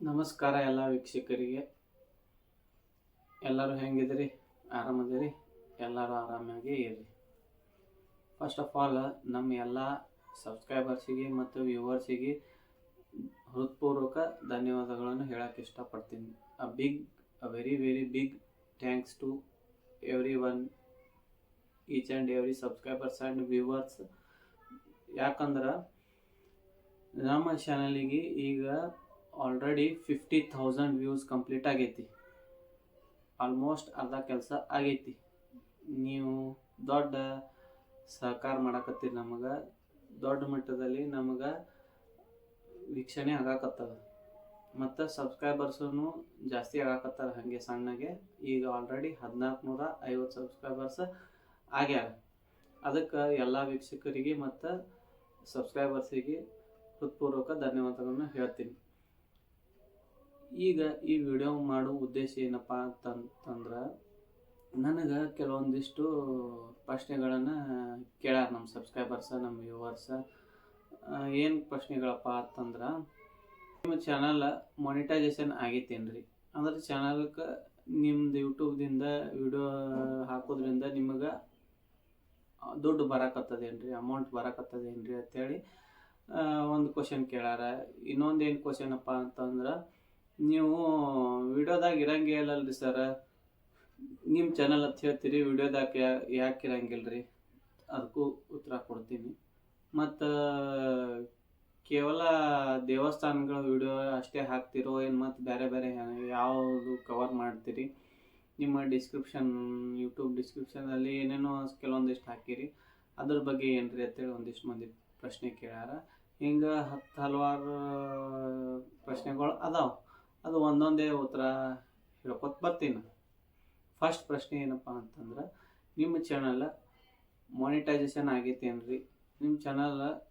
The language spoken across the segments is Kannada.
ನಮಸ್ಕಾರ ಎಲ್ಲ ವೀಕ್ಷಕರಿಗೆ. ಎಲ್ಲರೂ ಹೆಂಗಿದ್ರಿ ಆರಾಮದಿರಿ? ಎಲ್ಲರೂ ಆರಾಮಾಗಿ ಇರಿ. ಫಸ್ಟ್ ಆಫ್ ಆಲ್ ನಮ್ಮ ಎಲ್ಲ ಸಬ್ಸ್ಕ್ರೈಬರ್ಸಿಗೆ ಮತ್ತು ವ್ಯೂವರ್ಸಿಗೆ ಹೃತ್ಪೂರ್ವಕ ಧನ್ಯವಾದಗಳನ್ನು ಹೇಳಕ್ಕೆ ಇಷ್ಟಪಡ್ತೀನಿ. A big a very very big thanks to every one each and every subscribers and viewers ಯಾಕಂದ್ರೆ ನಮ್ಮ ಚಾನಲಿಗೆ ಈಗ already fifty thousand views complete ಆಗೈತಿ. ಆಲ್ಮೋಸ್ಟ್ ಅರ್ಧ ಕೆಲಸ ಆಗೈತಿ. ನೀವು ದೊಡ್ಡ ಸಹಕಾರ ಮಾಡಕತ್ತೀರಿ ನಮಗೆ, ದೊಡ್ಡ ಮಟ್ಟದಲ್ಲಿ ನಮಗೆ ವೀಕ್ಷಣೆ ಆಗಾಕತ್ತದ. ಮತ್ತು ಸಬ್ಸ್ಕ್ರೈಬರ್ಸೂ ಜಾಸ್ತಿ ಆಗಾಕತ್ತಾರ ಹಾಗೆ ಸಣ್ಣಗೆ. ಈಗ ಆಲ್ರೆಡಿ ಹದಿನಾಲ್ಕು ನೂರ ಐವತ್ತು ಸಬ್ಸ್ಕ್ರೈಬರ್ಸ್ ಆಗ್ಯಾರ. ಅದಕ್ಕೆ ಎಲ್ಲ ವೀಕ್ಷಕರಿಗೆ ಮತ್ತು ಸಬ್ಸ್ಕ್ರೈಬರ್ಸಿಗೆ ಹೃತ್ಪೂರ್ವಕ ಧನ್ಯವಾದಗಳನ್ನು ಹೇಳ್ತೀನಿ. ಈಗ ಈ ವಿಡಿಯೋ ಮಾಡೋ ಉದ್ದೇಶ ಏನಪ್ಪ ಅಂತಂತಂದ್ರೆ ನನಗೆ ಕೆಲವೊಂದಿಷ್ಟು ಪ್ರಶ್ನೆಗಳನ್ನು ಕೇಳಾರ ನಮ್ಮ ಸಬ್ಸ್ಕ್ರೈಬರ್ಸ ನಮ್ಮ ವ್ಯೂವರ್ಸ ಏನು ಪ್ರಶ್ನೆಗಳಪ್ಪ ಅಂತಂದ್ರೆ, ನಿಮ್ಮ ಚಾನಲ್ ಮಾನಿಟೈಸೇಷನ್ ಆಗೈತೇನ್ರಿ? ಅಂದ್ರೆ ಚಾನಲ್ಗೆ ನಿಮ್ದು ಯೂಟ್ಯೂಬ್ದಿಂದ ವಿಡಿಯೋ ಹಾಕೋದ್ರಿಂದ ನಿಮಗೆ ದುಡ್ಡು ಬರಕತ್ತದೇನ್ರಿ? ಅಮೌಂಟ್ ಬರಾಕತ್ತದೇನ್ರಿ ಅಂತೇಳಿ ಒಂದು ಕ್ವಶನ್ ಕೇಳಾರ. ಇನ್ನೊಂದು ಏನು ಅಪ್ಪ ಅಂತಂದ್ರೆ ನೀವು ವಿಡಿಯೋದಾಗ ಇರಂಗೇ ಇಲ್ಲಲ್ರಿ ಸರ್ ನಿಮ್ಮ ಚಾನಲ್ ಅಂತ ಹೇಳ್ತೀರಿ, ವಿಡಿಯೋದಾಗ ಯಾಕೆ ಇರಂಗಿಲ್ಲ ರೀ ಅದಕ್ಕೂ ಉತ್ತರ ಕೊಡ್ತೀನಿ. ಮತ್ತು, ಕೇವಲ ದೇವಸ್ಥಾನಗಳ ವಿಡಿಯೋ ಅಷ್ಟೇ ಹಾಕ್ತಿರೋ ಏನು ಮತ್ತು ಬೇರೆ ಬೇರೆ ಯಾವುದು ಕವರ್ ಮಾಡ್ತೀರಿ? ನಿಮ್ಮ ಡಿಸ್ಕ್ರಿಪ್ಷನ್ ಯೂಟ್ಯೂಬ್ ಡಿಸ್ಕ್ರಿಪ್ಷನಲ್ಲಿ ಏನೇನೋ ಕೆಲವೊಂದಿಷ್ಟು ಹಾಕಿರಿ. ಅದ್ರ ಬಗ್ಗೆ ಏನ್ರಿ ಅಂತೇಳಿ ಒಂದಿಷ್ಟು ಮಂದಿ ಪ್ರಶ್ನೆ ಕೇಳ್ಯಾರ. ಹಿಂಗೆ ಹತ್ತು ಹಲವಾರು ಪ್ರಶ್ನೆಗಳು ಅದಾವೆ. ಅದು ಒಂದೊಂದೇ ಉತ್ತರ ಹೇಳ್ಕೊತ ಬರ್ತೀನಿ. ಫಸ್ಟ್ ಪ್ರಶ್ನೆ ಏನಪ್ಪ ಅಂತಂದ್ರೆ, ನಿಮ್ಮ ಚಾನಲ್ ಮಾನಿಟೈಸೇಷನ್ ಆಗೈತೇನ್ರಿ? ನಿಮ್ಮ ಚಾನಲ್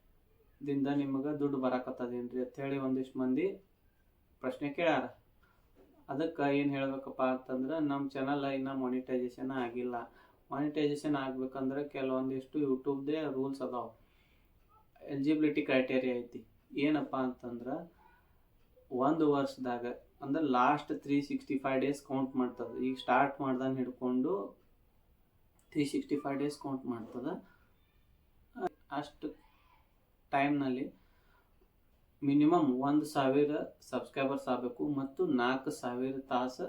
ದಿಂದ ನಿಮಗೆ ದುಡ್ಡು ಬರಾಕತ್ತದೇನ್ರಿ ಅಂಥೇಳಿ ಒಂದಿಷ್ಟು ಮಂದಿ ಪ್ರಶ್ನೆ ಕೇಳ್ಯಾರ. ಅದಕ್ಕೆ ಏನು ಹೇಳಬೇಕಪ್ಪ ಅಂತಂದ್ರೆ ನಮ್ಮ ಚಾನಲ್ ಇನ್ನೂ ಮಾನಿಟೈಸೇಷನ್ ಆಗಿಲ್ಲ. ಮಾನಿಟೈಸೇಷನ್ ಆಗಬೇಕಂದ್ರೆ ಕೆಲವೊಂದಿಷ್ಟು ಯೂಟ್ಯೂಬ್ದೇ ರೂಲ್ಸ್ ಅದಾವೆ. ಎಲಿಜಿಬಿಲಿಟಿ ಕ್ರೈಟೇರಿಯಾ ಐತಿ. ಏನಪ್ಪ ಅಂತಂದ್ರೆ ಒಂದು ವರ್ಷದಾಗ, ಅಂದ್ರೆ last three sixty five days count ಮಾಡ್ತದೆ. ಈಗ ಸ್ಟಾರ್ಟ್ ಮಾಡ್ದಂಗೆ ಹಿಡ್ಕೊಂಡು three sixty five days count ಮಾಡ್ತದೆ. ಅಷ್ಟು ಟೈಮ್ನಲ್ಲಿ ಮಿನಿಮಮ್ ಒಂದು ಸಾವಿರ ಸಬ್ಸ್ಕ್ರೈಬರ್ಸ್ ಆಗಬೇಕು ಮತ್ತು ನಾಲ್ಕು ಸಾವಿರ ತಾಸು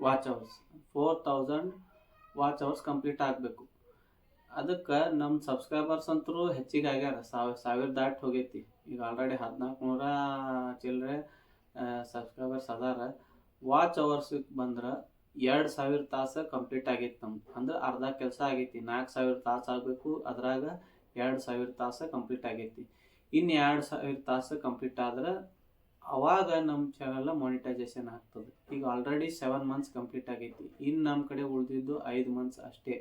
watch hours four thousand watch hours complete ಆಗಬೇಕು. ಅದಕ್ಕೆ ನಮ್ಮ ಸಬ್ಸ್ಕ್ರೈಬರ್ಸ್ ಅಂತರೂ ಹೆಚ್ಚಿಗೆ ಆಗ್ಯಾರ. ಸಾವಿರ ಸಾವಿರ ದಾಟಿ ಹೋಗೈತಿ. ಈಗ ಆಲ್ರೆಡಿ ಹದಿನಾಲ್ಕು ನೂರ ಚಿಲ್ಲರೆ ಸಬ್ಸ್ಕ್ರೈಬರ್ಸ್ ಅದಾರ. ವಾಚ್ ಅವರ್ಸಿಗೆ ಬಂದ್ರೆ ಎರಡು ಸಾವಿರ ತಾಸು ಕಂಪ್ಲೀಟ್ ಆಗೈತಿ ನಮ್ದು ಅಂದ್ರೆ ಅರ್ಧ ಕೆಲಸ ಆಗೈತಿ. ನಾಲ್ಕು ಸಾವಿರ ತಾಸು ಆಗಬೇಕು, ಅದ್ರಾಗ ಎರಡು ಸಾವಿರ ತಾಸು ಕಂಪ್ಲೀಟ್ ಆಗೈತಿ. ಇನ್ನು ಎರಡು ಸಾವಿರ ತಾಸು ಕಂಪ್ಲೀಟ್ ಆದ್ರೆ ಅವಾಗ ನಮ್ಮ ಚಾನಲ್ ಮಾನಿಟೈಸೇಷನ್ ಆಗ್ತದೆ. ಈಗ ಆಲ್ರೆಡಿ ಸೆವೆನ್ ಮಂತ್ಸ್ ಕಂಪ್ಲೀಟ್ ಆಗೈತಿ. ಇನ್ನು ನಮ್ಮ ಕಡೆ ಉಳಿದಿದ್ದು ಐದು ಮಂತ್ಸ್ ಅಷ್ಟೇ.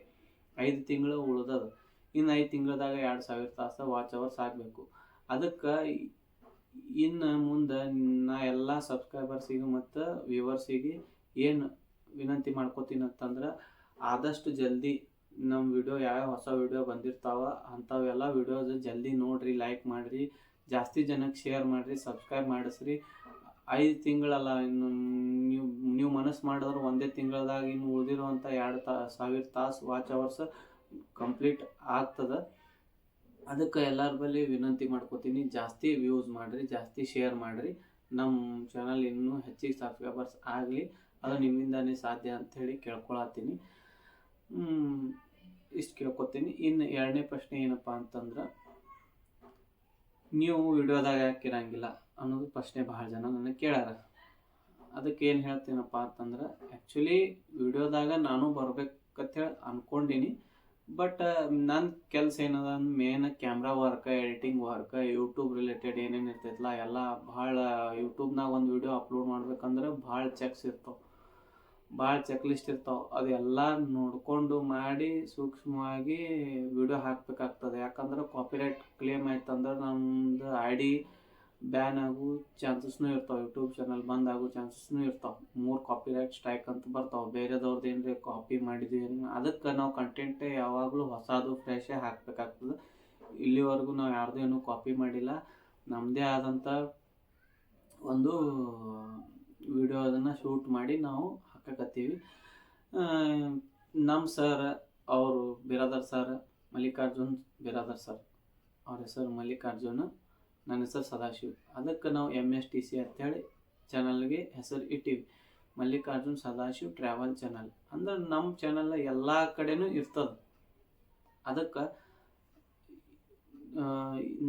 ಐದು ತಿಂಗಳು ಉಳ್ದದ. ಇನ್ನು ಐದು ತಿಂಗಳದಾಗ ಎರಡು ಸಾವಿರ ತಾಸು ವಾಚ್ ಅವರ್ಸ್ ಆಗಬೇಕು. ಅದಕ್ಕೆ ಇನ್ನು ಮುಂದೆ ನಾ ಎಲ್ಲ ಸಬ್ಸ್ಕ್ರೈಬರ್ಸಿಗೆ ಮತ್ತು ವ್ಯೂವರ್ಸಿಗೆ ಏನು ವಿನಂತಿ ಮಾಡ್ಕೋತೀನಿ ಅಂತಂದ್ರೆ ಆದಷ್ಟು ಜಲ್ದಿ ನಮ್ಮ ವಿಡಿಯೋ ಯಾವ್ಯಾವ ಹೊಸ ವಿಡಿಯೋ ಬಂದಿರ್ತಾವ ಅಂಥವೆಲ್ಲ ವಿಡಿಯೋಸ್ ಜಲ್ದಿ ನೋಡಿರಿ ಲೈಕ್ ಮಾಡಿರಿ, ಜಾಸ್ತಿ ಜನಕ್ಕೆ ಶೇರ್ ಮಾಡಿರಿ ಸಬ್ಸ್ಕ್ರೈಬ್ ಮಾಡಿಸ್ರಿ. ಐದು ತಿಂಗಳಲ್ಲ ಇನ್ನು ನೀವು ನೀವು ಮನಸ್ಸು ಮಾಡಿದ್ರೆ ಒಂದೇ ತಿಂಗಳದಾಗ ಇನ್ನು ಉಳಿದಿರುವಂಥ ಎರಡು ತಾ ಸಾವಿರ ತಾಸು ವಾಚ್ ಅವರ್ಸ್ ಕಂಪ್ಲೀಟ್ ಆಗ್ತದೆ. ಅದಕ್ಕೆ ಎಲ್ಲರ ಬಳಿ ವಿನಂತಿ ಮಾಡ್ಕೋತೀನಿ. ಜಾಸ್ತಿ ವ್ಯೂಸ್ ಮಾಡಿರಿ, ಜಾಸ್ತಿ ಶೇರ್ ಮಾಡಿರಿ. ನಮ್ಮ ಚಾನಲ್ ಇನ್ನೂ ಹೆಚ್ಚಿಗೆ ಸಬ್ಸ್ಕ್ರೈಬರ್ಸ್ ಆಗಲಿ, ಅದು ನಿಮ್ಮಿಂದನೇ ಸಾಧ್ಯ ಅಂಥೇಳಿ ಕೇಳ್ಕೊಳತ್ತೀನಿ. ಇಷ್ಟು ಕೇಳ್ಕೊತೀನಿ. ಇನ್ನು ಎರಡನೇ ಪ್ರಶ್ನೆ ಏನಪ್ಪ ಅಂತಂದ್ರೆ, ನೀವು ವಿಡಿಯೋದಾಗ ಯಾಕೆ ಇರಂಗಿಲ್ಲ ಅನ್ನೋದು ಪ್ರಶ್ನೆ ಭಾಳ ಜನ ನನಗೆ ಕೇಳ್ಯಾರ. ಅದಕ್ಕೆ ಏನು ಹೇಳ್ತೀನಪ್ಪ ಅಂತಂದ್ರೆ ಆ್ಯಕ್ಚುಲಿ ವಿಡಿಯೋದಾಗ ನಾನು ಬರ್ಬೇಕಂತೇಳಿ ಅಂದ್ಕೊಂಡೀನಿ ಬಟ್ ನನ್ನ ಕೆಲಸ ಏನದ main camera work editing work YouTube related ಏನೇನು ಇರ್ತೈತಲ್ಲ ಎಲ್ಲ ಭಾಳ ಯೂಟ್ಯೂಬ್ನಾಗ ಒಂದು ವಿಡಿಯೋ ಅಪ್ಲೋಡ್ ಮಾಡ್ಬೇಕಂದ್ರೆ ಭಾಳ ಚೆಕ್ಸ್ ಇರ್ತಾವೆ. ಭಾಳ ಚೆಕ್ ಲಿಸ್ಟ್ ಇರ್ತಾವೆ. ಅದೆಲ್ಲ ನೋಡಿಕೊಂಡು ಮಾಡಿ, ಸೂಕ್ಷ್ಮವಾಗಿ ವಿಡಿಯೋ ಹಾಕಬೇಕಾಗ್ತದೆ. ಯಾಕಂದ್ರೆ ಕಾಪಿರೈಟ್ ಕ್ಲೇಮ್ ಆಯ್ತಂದ್ರೆ ನಮ್ದು ಐ ಡಿ ಬ್ಯಾನ್ ಆಗೋ ಚಾನ್ಸಸ್ನೂ ಇರ್ತಾವೆ ಯೂಟ್ಯೂಬ್ ಚಾನಲ್ ಬಂದ್ ಆಗೋ ಚಾನ್ಸಸ್ನೂ ಇರ್ತಾವೆ. ಮೂರು ಕಾಪಿ ರೈಟ್ ಸ್ಟ್ರೈಕ್ ಅಂತ ಬರ್ತಾವೆ. ಬೇರೆದವ್ರದ್ದು ಏನ್ರಿ ಕಾಪಿ ಮಾಡಿದ್ವಿ ಅದಕ್ಕೆ ನಾವು ಕಂಟೆಂಟ್ ಯಾವಾಗಲೂ ಹೊಸದು ಫ್ರೆಶೇ ಹಾಕಬೇಕಾಗ್ತದೆ. ಇಲ್ಲಿವರೆಗೂ ನಾವು ಯಾರ್ದು ಏನೂ ಕಾಪಿ ಮಾಡಿಲ್ಲ. ನಮ್ಮದೇ ಆದಂಥ ಒಂದು ವಿಡಿಯೋ ಅದನ್ನು ಶೂಟ್ ಮಾಡಿ ನಾವು ಹಾಕಕತ್ತೀವಿ. ನಮ್ಮ ಸರ್ ಅವರು ಬಿರಾದರ್ ಸರ್ ಮಲ್ಲಿಕಾರ್ಜುನ್ ಬಿರಾದರ್ ಸರ್ ಅವ್ರ ಹೆಸರು ಮಲ್ಲಿಕಾರ್ಜುನ್. ನನ್ನ ಹೆಸರು ಸದಾಶಿವ್. ಅದಕ್ಕೆ ನಾವು ಎಂ ಎಸ್ ಟಿ ಸಿ ಅಂತೇಳಿ ಚಾನಲ್ಗೆ ಹೆಸರು ಇಟ್ಟಿವಿ. ಮಲ್ಲಿಕಾರ್ಜುನ್ ಸದಾಶಿವ್ ಟ್ರಾವೆಲ್ ಚಾನಲ್ ಅಂದ್ರೆ ನಮ್ಮ ಚಾನಲ್ ಎಲ್ಲ ಕಡೆನೂ ಇರ್ತದೆ. ಅದಕ್ಕೆ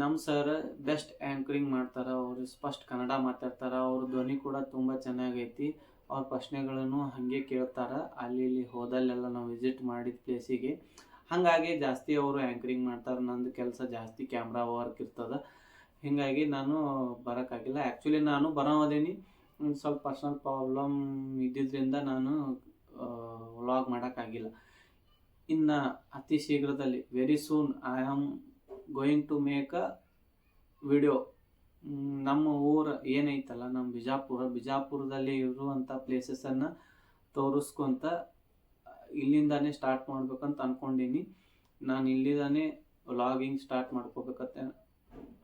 ನಮ್ಮ ಸರ್ ಬೆಸ್ಟ್ ಆ್ಯಂಕರಿಂಗ್ ಮಾಡ್ತಾರೆ. ಅವರು ಸ್ಪಷ್ಟ ಕನ್ನಡ ಮಾತಾಡ್ತಾರೆ. ಅವ್ರ ಧ್ವನಿ ಕೂಡ ತುಂಬ ಚೆನ್ನಾಗೈತಿ. ಅವ್ರ ಪ್ರಶ್ನೆಗಳನ್ನು ಹಾಗೆ ಕೇಳ್ತಾರೆ. ಅಲ್ಲಿ ಇಲ್ಲಿ ಹೋದಲ್ಲೆಲ್ಲ ನಾವು ವಿಸಿಟ್ ಮಾಡಿದ ಪ್ಲೇಸಿಗೆ ಹಾಗಾಗಿ ಜಾಸ್ತಿ ಅವರು ಆ್ಯಂಕರಿಂಗ್ ಮಾಡ್ತಾರೆ. ನಂದು ಕೆಲಸ ಜಾಸ್ತಿ ಕ್ಯಾಮ್ರಾ ವರ್ಕ್ ಇರ್ತದೆ. ಹೀಗಾಗಿ ನಾನು ಬರೋಕ್ಕಾಗಿಲ್ಲ. ಆ್ಯಕ್ಚುಲಿ ನಾನು ಬರೋದೀನಿ ಸ್ವಲ್ಪ ಪರ್ಸ್ನಲ್ ಪ್ರಾಬ್ಲಮ್ ಇದ್ದಿದ್ದರಿಂದ ನಾನು ವ್ಲಾಗ್ ಮಾಡೋಕ್ಕಾಗಿಲ್ಲ. ಇನ್ನು ಅತಿ ಶೀಘ್ರದಲ್ಲಿ very soon I am going to make a video ನಮ್ಮ ಊರು ಏನೈತಲ್ಲ ನಮ್ಮ ಬಿಜಾಪುರ, ಬಿಜಾಪುರದಲ್ಲಿ ಇರುವಂಥ ಪ್ಲೇಸಸನ್ನು ತೋರಿಸ್ಕೊಂತ ಇಲ್ಲಿಂದಾನೇ ಸ್ಟಾರ್ಟ್ ಮಾಡ್ಬೇಕಂತ ಅಂದ್ಕೊಂಡೀನಿ ನಾನು ಇಲ್ಲಿಂದಾನೇ ವ್ಲಾಗಿಂಗ್ ಸ್ಟಾರ್ಟ್ ಮಾಡ್ಕೋಬೇಕಂತ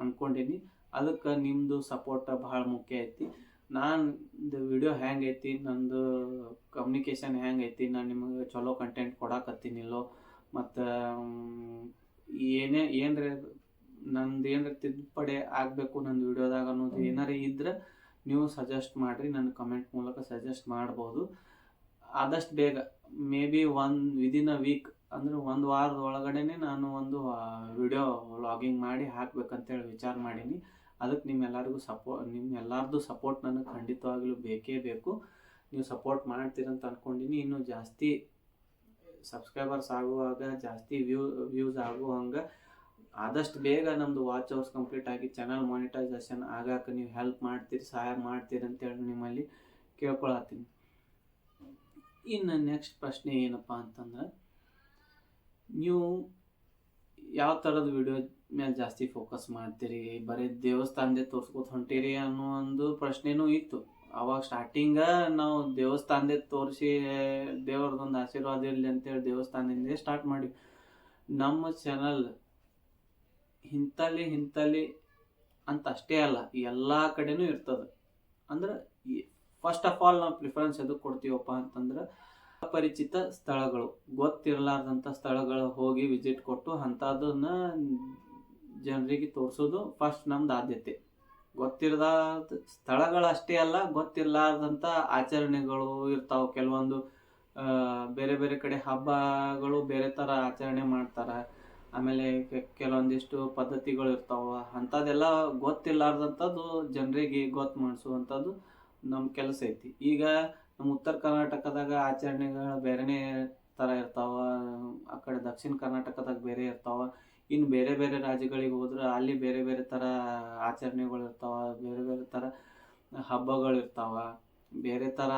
ಅಂದ್ಕೊಂಡೀನಿ ಅದಕ್ಕೆ ನಿಮ್ಮದು ಸಪೋರ್ಟ್ ಭಾಳ ಮುಖ್ಯ ಐತಿ. ನಾನು ವಿಡಿಯೋ ಹೆಂಗೈತಿ ನಂದು ಕಮ್ಯುನಿಕೇಷನ್ ಹೆಂಗೈತಿ ನಾನು ನಿಮಗೆ ಚಲೋ ಕಂಟೆಂಟ್ ಕೊಡಕತ್ತೀನಿಲ್ಲೋ, ಮತ್ತು ಏನೇ, ಏನರ, ನಂದು ಏನರ ತಿದ್ದುಪಡಿ ಆಗಬೇಕು ನಂದು ವಿಡಿಯೋದಾಗ ಅನ್ನೋದು ಏನಾರ ಇದ್ರೆ ನೀವು ಸಜೆಸ್ಟ್ ಮಾಡಿರಿ ನನ್ನ ಕಮೆಂಟ್ ಮೂಲಕ ಸಜೆಸ್ಟ್ ಮಾಡ್ಬೋದು. ಆದಷ್ಟು ಬೇಗ maybe one within a week ಅಂದರೆ ಒಂದು ವಾರದ ಒಳಗಡೆನೆ ನಾನು ಒಂದು ವಿಡಿಯೋ ವ್ಲಾಗಿಂಗ್ ಮಾಡಿ ಹಾಕ್ಬೇಕಂತೇಳಿ ವಿಚಾರ ಮಾಡೀನಿ. ಅದಕ್ಕೆ ನಿಮ್ಮೆಲ್ಲರಿಗೂ ಸಪೋ, ನಿಮ್ಮೆಲ್ಲರದು ಸಪೋರ್ಟ್ ನನಗೆ ಖಂಡಿತವಾಗ್ಲೂ ಬೇಕೇ ಬೇಕು. ನೀವು ಸಪೋರ್ಟ್ ಮಾಡ್ತೀರಂತ ಅಂದ್ಕೊಂಡಿನಿ ಇನ್ನೂ ಜಾಸ್ತಿ ಸಬ್ಸ್ಕ್ರೈಬರ್ಸ್ ಆಗುವಾಗ, ಜಾಸ್ತಿ ವ್ಯೂ ವ್ಯೂಸ್ ಆಗುವಂಗೆ ಆದಷ್ಟು ಬೇಗ ನಮ್ಮದು ವಾಚ್ ಅವರ್ಸ್ ಕಂಪ್ಲೀಟ್ ಆಗಿ ಚಾನಲ್ ಮಾನಿಟೈಸೇಷನ್ ಆಗಾಕ ನೀವು ಹೆಲ್ಪ್ ಮಾಡ್ತೀರಿ, ಸಹಾಯ ಮಾಡ್ತೀರಿ ಅಂತೇಳಿ ನಿಮ್ಮಲ್ಲಿ ಕೇಳ್ಕೊಳತ್ತೀನಿ. ಇನ್ನು ನೆಕ್ಸ್ಟ್ ಪ್ರಶ್ನೆ ಏನಪ್ಪ ಅಂತಂದ್ರೆ ನೀವು ಯಾವ ಥರದ ವಿಡಿಯೋ ಮೇಲೆ ಜಾಸ್ತಿ ಫೋಕಸ್ ಮಾಡ್ತೀರಿ? ಬರೀ ದೇವಸ್ಥಾನದ ತೋರಿಸ್ಕೊತ ಹೊಂಟೀರಿ ಅನ್ನೋ ಒಂದು ಪ್ರಶ್ನೆನೂ ಇತ್ತು. ಅವಾಗ ಸ್ಟಾರ್ಟಿಂಗ ನಾವು ದೇವಸ್ಥಾನದೇ ತೋರಿಸಿ, ದೇವ್ರದೊಂದು ಆಶೀರ್ವಾದ ಇರಲಿ ಅಂತೇಳಿ ದೇವಸ್ಥಾನದಿಂದ ಸ್ಟಾರ್ಟ್ ಮಾಡಿ ನಮ್ಮ ಚಾನಲ್ ಇಂಥಲ್ಲಿ ಇಂಥಲ್ಲಿ ಅಂತ ಅಷ್ಟೇ ಅಲ್ಲ, ಎಲ್ಲ ಕಡೆನೂ ಇರ್ತದೆ. ಅಂದ್ರೆ ಫಸ್ಟ್ ಆಫ್ ಆಲ್ ನಾವು ಪ್ರಿಫರೆನ್ಸ್ ಎದಕ್ಕೆ ಕೊಡ್ತೀವಪ್ಪ ಅಂತಂದ್ರೆ ಅಪರಿಚಿತ ಸ್ಥಳಗಳು. ಗೊತ್ತಿರಲಾರ್ದಂಥ ಸ್ಥಳಗಳು ಹೋಗಿ ವಿಸಿಟ್ ಕೊಟ್ಟು ಅಂಥದ್ದನ್ನ ಜನರಿಗೆ ತೋರಿಸೋದು ಫಸ್ಟ್ ನಮ್ದು ಆದ್ಯತೆ. ಗೊತ್ತಿರದ ಸ್ಥಳಗಳಷ್ಟೇ ಅಲ್ಲ ಗೊತ್ತಿರಲಾರ್ದಂಥ ಆಚರಣೆಗಳು ಇರ್ತಾವೆ. ಕೆಲವೊಂದು ಬೇರೆ ಬೇರೆ ಕಡೆ ಹಬ್ಬಗಳು ಬೇರೆ ಥರ ಆಚರಣೆ ಮಾಡ್ತಾರೆ. ಆಮೇಲೆ ಕೆಲವೊಂದಿಷ್ಟು ಪದ್ಧತಿಗಳು ಇರ್ತಾವೆ. ಅಂಥದ್ದೆಲ್ಲ ಗೊತ್ತಿರಲಾರ್ದಂಥದ್ದು ಜನರಿಗೆ ಗೊತ್ತು ಮಾಡಿಸುವಂಥದ್ದು ನಮ್ಮ ಕೆಲಸ ಐತಿ. ಈಗ ನಮ್ಮ ಉತ್ತರ ಕರ್ನಾಟಕದಾಗ ಆಚರಣೆಗಳು ಬೇರೆನೇ ಥರ ಇರ್ತಾವ, ಆ ಕಡೆ ದಕ್ಷಿಣ ಕರ್ನಾಟಕದಾಗ ಬೇರೆ ಇರ್ತಾವ. ಇನ್ನು ಬೇರೆ ಬೇರೆ ರಾಜ್ಯಗಳಿಗೆ ಹೋದ್ರೆ ಅಲ್ಲಿ ಬೇರೆ ಬೇರೆ ಥರ ಆಚರಣೆಗಳು ಇರ್ತಾವ, ಬೇರೆ ಬೇರೆ ಥರ ಹಬ್ಬಗಳು ಇರ್ತಾವ. ಬೇರೆ ಥರ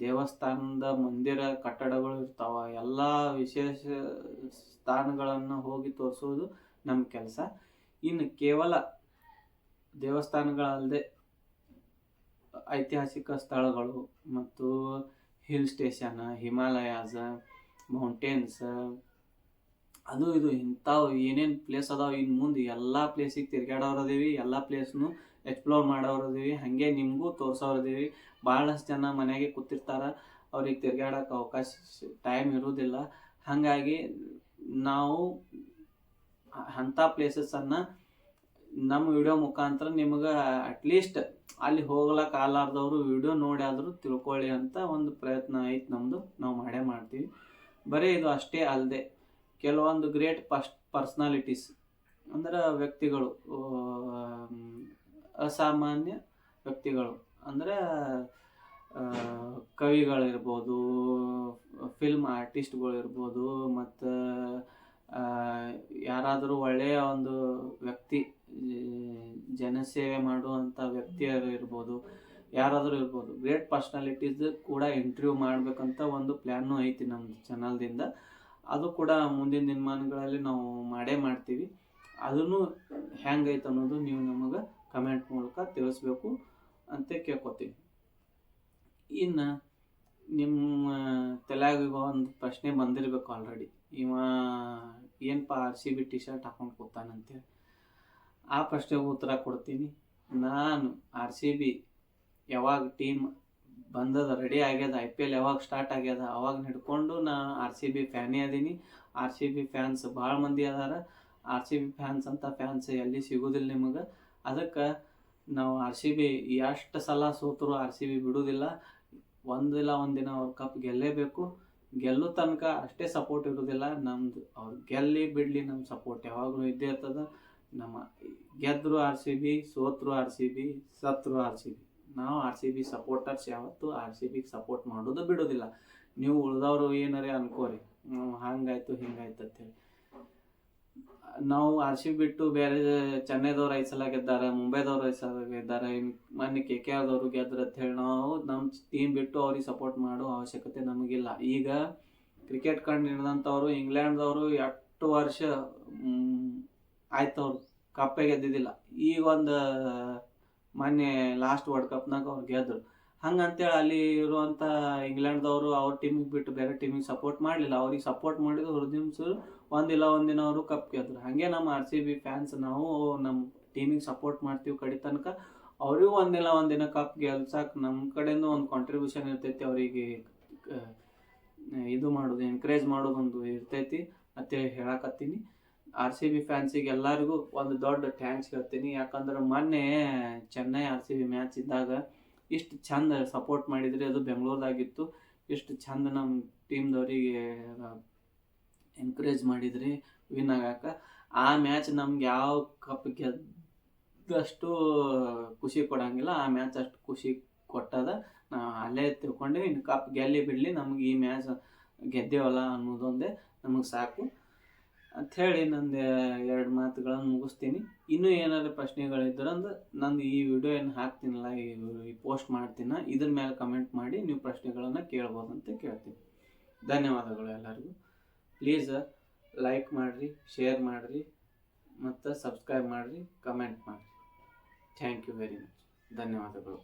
ದೇವಸ್ಥಾನದ ಮಂದಿರ ಕಟ್ಟಡಗಳು ಇರ್ತಾವ. ಎಲ್ಲ ವಿಶೇಷ ಸ್ಥಾನಗಳನ್ನು ಹೋಗಿ ತೋರಿಸೋದು ನಮ್ಮ ಕೆಲಸ. ಇನ್ನು ಕೇವಲ ದೇವಸ್ಥಾನಗಳಲ್ಲದೆ ಐತಿಹಾಸಿಕ ಸ್ಥಳಗಳು ಮತ್ತು ಹಿಲ್ ಸ್ಟೇಷನ್ ಹಿಮಾಲಯಾಸ್ ಮೌಂಟೇನ್ಸ್ ಅದು ಇದು ಇಂಥವು ಏನೇನು ಪ್ಲೇಸ್ ಅದಾವೆ ಇನ್ನು ಮುಂದೆ ಎಲ್ಲ ಪ್ಲೇಸಿಗೆ ತಿರ್ಗಾಡೋರದೀವಿ ಎಲ್ಲ ಪ್ಲೇಸ್ನು ಎಕ್ಸ್ಪ್ಲೋರ್ ಮಾಡೋರದೀವಿ ಹಾಗೆ ನಿಮಗೂ ತೋರ್ಸೋರದೀವಿ ಭಾಳಷ್ಟು ಜನ ಮನೆಗೆ ಕೂತಿರ್ತಾರೆ, ಅವ್ರಿಗೆ ತಿರ್ಗಾಡೋಕೆ ಅವಕಾಶ ಟೈಮ್ ಇರೋದಿಲ್ಲ. ಹಾಗಾಗಿ ನಾವು ಅಂಥ ಪ್ಲೇಸಸನ್ನು ನಮ್ಮ ವಿಡಿಯೋ ಮುಖಾಂತರ ನಿಮ್ಗೆ ಅಟ್ಲೀಸ್ಟ್ ಅಲ್ಲಿ ಹೋಗ್ಲಕ್ಕೆ ಆಲಾರ್ದವರು ವಿಡಿಯೋ ನೋಡಿ ಆದರೂ ತಿಳ್ಕೊಳ್ಳಿ ಅಂತ ಒಂದು ಪ್ರಯತ್ನ ಐತೆ ನಮ್ಮದು ನಾವು ಮಾಡೇ ಮಾಡ್ತೀವಿ. ಬರೀ ಇದು ಅಷ್ಟೇ ಅಲ್ಲದೆ ಕೆಲವೊಂದು ಗ್ರೇಟ್ ಪಸ್ಟ್ ಪರ್ಸ್ನಾಲಿಟೀಸ್ ಅಂದ್ರೆ ವ್ಯಕ್ತಿಗಳು ಅಸಾಮಾನ್ಯ ವ್ಯಕ್ತಿಗಳು ಅಂದರೆ ಕವಿಗಳಿರ್ಬೋದು ಫಿಲ್ಮ್ ಆರ್ಟಿಸ್ಟ್ಗಳಿರ್ಬೋದು ಮತ್ತು ಯಾರಾದರೂ ಒಳ್ಳೆಯ ಒಂದು ವ್ಯಕ್ತಿ ಜನಸೇವೆ ಮಾಡುವಂಥ ವ್ಯಕ್ತಿಯರು ಇರ್ಬೋದು, ಯಾರಾದರೂ ಇರ್ಬೋದು ಗ್ರೇಟ್ ಪರ್ಸ್ನಾಲಿಟೀಸ್ ಕೂಡ ಇಂಟರ್ವ್ಯೂ ಮಾಡಬೇಕಂತ ಒಂದು ಪ್ಲ್ಯಾನು ಐತಿ ನಮ್ಮ ಚಾನಲ್ದಿಂದ ಅದು ಕೂಡ ಮುಂದಿನ ದಿನಮಾನಗಳಲ್ಲಿ ನಾವು ಮಾಡೇ ಮಾಡ್ತೀವಿ. ಅದನ್ನು ಹೆಂಗೈತೆ ಅನ್ನೋದು ನೀವು ನಮಗೆ ಕಮೆಂಟ್ ಮೂಲಕ ತಿಳಿಸ್ಬೇಕು ಅಂತ ಕೇಳ್ಕೊತೀವಿ ಇನ್ನು ನಿಮ್ಮ ತಲೆಯಾಗ ಒಂದು ಪ್ರಶ್ನೆ ಬಂದಿರಬೇಕು ಆಲ್ರೆಡಿ ಇವ ಏನಪ್ಪ R C B T shirt ಹಾಕೊಂಡು ಕೂತಾನಂತೇಳಿ ಆ ಪ್ರಶ್ನೆಗೆ ಉತ್ತರ ಕೊಡ್ತೀನಿ. ನಾನು ಆರ್ ಸಿ ಬಿ ಯಾವಾಗ ಟೀಮ್ ಬಂದದ ರೆಡಿ ಆಗ್ಯದ ಐ ಪಿ ಎಲ್ ಯಾವಾಗ ಸ್ಟಾರ್ಟ್ ಆಗ್ಯದ, ಅವಾಗ ಹಿಡ್ಕೊಂಡು ನಾನು ಆರ್ ಸಿ ಬಿ ಫ್ಯಾನೇ ಅದೀನಿ. ಆರ್ ಸಿ ಬಿ ಫ್ಯಾನ್ಸ್ ಭಾಳ ಮಂದಿ ಅದಾರ. ಆರ್ ಸಿ ಬಿ ಫ್ಯಾನ್ಸ್ ಅಂತ ಫ್ಯಾನ್ಸ್ ಎಲ್ಲಿ ಸಿಗೋದಿಲ್ಲ ನಿಮಗೆ. ಅದಕ್ಕೆ ನಾವು ಆರ್ ಸಿ ಬಿ ಎಷ್ಟು ಸಲ ಸೋತರು ಆರ್ ಸಿ ಬಿ ಬಿಡುವುದಿಲ್ಲ ಒಂದಿಲ್ಲ ಒಂದಿನ ಅವ್ರ ಕಪ್ ಗೆಲ್ಲೇಬೇಕು. ಗೆಲ್ಲೋ ತನಕ ಅಷ್ಟೇ ಸಪೋರ್ಟ್ ಇರೋದಿಲ್ಲ. ನಮ್ದು ಅವ್ರು ಗೆಲ್ಲಿ ಬಿಡಲಿ ನಮ್ಮ ಸಪೋರ್ಟ್ ಯಾವಾಗಲೂ ಇದ್ದೇ ಇರ್ತದ. ನಮ್ಮ ಗೆದ್ದರು ಆರ್ ಸಿ ಬಿ, ಸೋತ್ರು ಆರ್ ಸಿ ಬಿ, ಸತ್ರು ಆರ್ ಸಿ ಬಿ. ನಾವು ಆರ್ ಸಿ ಬಿ ಸಪೋರ್ಟರ್ಸ್ ಯಾವತ್ತೂ ಆರ್ ಸಿ ಬಿಗೆ ಸಪೋರ್ಟ್ ಮಾಡೋದು ಬಿಡೋದಿಲ್ಲ. ನೀವು ಉಳ್ದವ್ರು ಏನಾರೇ ಅನ್ಕೋರಿ. ಹಂಗಾಯ್ತು, ಹಿಂಗಾಯ್ತು ಅಂತೇಳಿ. ನಾವು ಆರ್ ಸಿ ಬಿಟ್ಟು ಬೇರೆ ಚೆನ್ನೈದವ್ರು ಐದು ಸಲ ಗೆದ್ದಾರೆ ಮುಂಬೈದವ್ರು ಐದು ಸಲ ಗೆದ್ದಾರೆ ಮೊನ್ನೆ ಕೆ ಕೆ ಆರ್ದವ್ರು ಗೆದ್ರು ಅಂತ ಹೇಳಿ ನಾವು ನಮ್ಮ ಟೀಮ್ ಬಿಟ್ಟು ಅವ್ರಿಗೆ ಸಪೋರ್ಟ್ ಮಾಡೋ ಅವಶ್ಯಕತೆ ನಮಗಿಲ್ಲ. ಈಗ ಕ್ರಿಕೆಟ್ ಕಂಡು ಹಿಡಿದಂಥವ್ರು, ಇಂಗ್ಲೆಂಡ್ದವರು ಎಷ್ಟು ವರ್ಷ ಆಯ್ತು ಅವ್ರು ಕಪ್ಪೇ ಗೆದ್ದಿದ್ದಿಲ್ಲ. ಈಗ ಒಂದು ಮೊನ್ನೆ ಲಾಸ್ಟ್ ವರ್ಲ್ಡ್ ಕಪ್ನಾಗ ಅವ್ರು ಗೆದ್ರು ಹಂಗಂತೇಳಿ ಅಲ್ಲಿ ಇರುವಂಥ ಇಂಗ್ಲೆಂಡ್ದವರು ಅವ್ರ ಟೀಮಿಗೆ ಬಿಟ್ಟು ಬೇರೆ ಟೀಮಿಗೆ ಸಪೋರ್ಟ್ ಮಾಡಲಿಲ್ಲ. ಅವ್ರಿಗೆ ಸಪೋರ್ಟ್ ಮಾಡಿದ್ರು ಹುರಿದಿಮ್ಸರು ಒಂದಿಲ್ಲ ಒಂದಿನ ಅವರು ಕಪ್ ಗೆದ್ರು. ಹಾಗೆ ನಮ್ಮ ಆರ್ ಸಿ ಬಿ ಫ್ಯಾನ್ಸ್ ನಾವು ನಮ್ಮ ಟೀಮಿಗೆ ಸಪೋರ್ಟ್ ಮಾಡ್ತೀವಿ ಕಡೆ ತನಕ. ಅವರಿಗೂ ಒಂದಿಲ್ಲ, ಒಂದಿನ ಕಪ್ ಗೆಲ್ಸಕ್ಕೆ ನಮ್ಮ ಕಡೆಯಿಂದ ಒಂದು ಕಾಂಟ್ರಿಬ್ಯೂಷನ್ ಇರ್ತೈತಿ ಅವರಿಗೆ ಇದು ಮಾಡೋದು ಎನ್ಕರೇಜ್ ಮಾಡೋದು ಒಂದು ಇರ್ತೈತಿ. ಅಂತೇಳಿ ಹೇಳಕತ್ತೀನಿ. ಆರ್ ಸಿ ಬಿ ಫ್ಯಾನ್ಸಿಗೆ ಎಲ್ಲರಿಗೂ ಒಂದು ದೊಡ್ಡ ಥ್ಯಾಂಕ್ಸ್ ಹೇಳ್ತೀನಿ. ಯಾಕಂದ್ರೆ ಮೊನ್ನೆ Chennai R C B match ಇದ್ದಾಗ ಇಷ್ಟು ಚಂದ ಸಪೋರ್ಟ್ ಮಾಡಿದ್ರಿ ಅದು ಬೆಂಗಳೂರದಾಗಿತ್ತು. ಇಷ್ಟು ಚಂದ ನಮ್ಮ ಟೀಮ್ದವರಿಗೆ ಎನ್ಕರೇಜ್ ಮಾಡಿದ್ರಿ ವಿನ್ ಆಗಾಕ ಆ ಮ್ಯಾಚ್ ನಮ್ಗೆ ಯಾವ ಕಪ್ ಗೆದ್ದಷ್ಟು ಖುಷಿ ಕೊಡಂಗಿಲ್ಲ. ಆ ಮ್ಯಾಚ್ ಅಷ್ಟು ಖುಷಿ ಕೊಟ್ಟದ. ನಾ ಅಲ್ಲೇ ತಿಳ್ಕೊಂಡು ಇನ್ನು ಕಪ್ ಗೆಲ್ಲಿ ಬಿಡಲಿ ನಮ್ಗೆ ಈ ಮ್ಯಾಚ್ ಗೆದ್ದೇವಲ್ಲ ಅನ್ನೋದೊಂದೇ ನಮಗೆ ಸಾಕು. ಅಂಥೇಳಿ ನಂದು ಎರಡು ಮಾತುಗಳನ್ನು ಮುಗಿಸ್ತೀನಿ. ಇನ್ನೂ ಏನಾದ್ರು ಪ್ರಶ್ನೆಗಳಿದ್ರಂದ್ರೆ ನಂದು ಈ ವಿಡಿಯೋ ಏನು ಹಾಕ್ತೀನಲ್ಲ, ಈ ಪೋಸ್ಟ್ ಮಾಡ್ತೀನ, ಇದ್ರ ಮೇಲೆ ಕಮೆಂಟ್ ಮಾಡಿ ನೀವು ಪ್ರಶ್ನೆಗಳನ್ನು ಕೇಳ್ಬೋದು ಅಂತ ಕೇಳ್ತೀನಿ. ಧನ್ಯವಾದಗಳು ಎಲ್ಲರಿಗೂ. ಪ್ಲೀಸ್ ಲೈಕ್ ಮಾಡಿರಿ ಶೇರ್ ಮಾಡಿರಿ, ಮತ್ತು ಸಬ್ಸ್ಕ್ರೈಬ್ ಮಾಡಿರಿ ಕಮೆಂಟ್ ಮಾಡಿರಿ. ಥ್ಯಾಂಕ್ ಯು ವೆರಿ ಮಚ್ ಧನ್ಯವಾದಗಳು.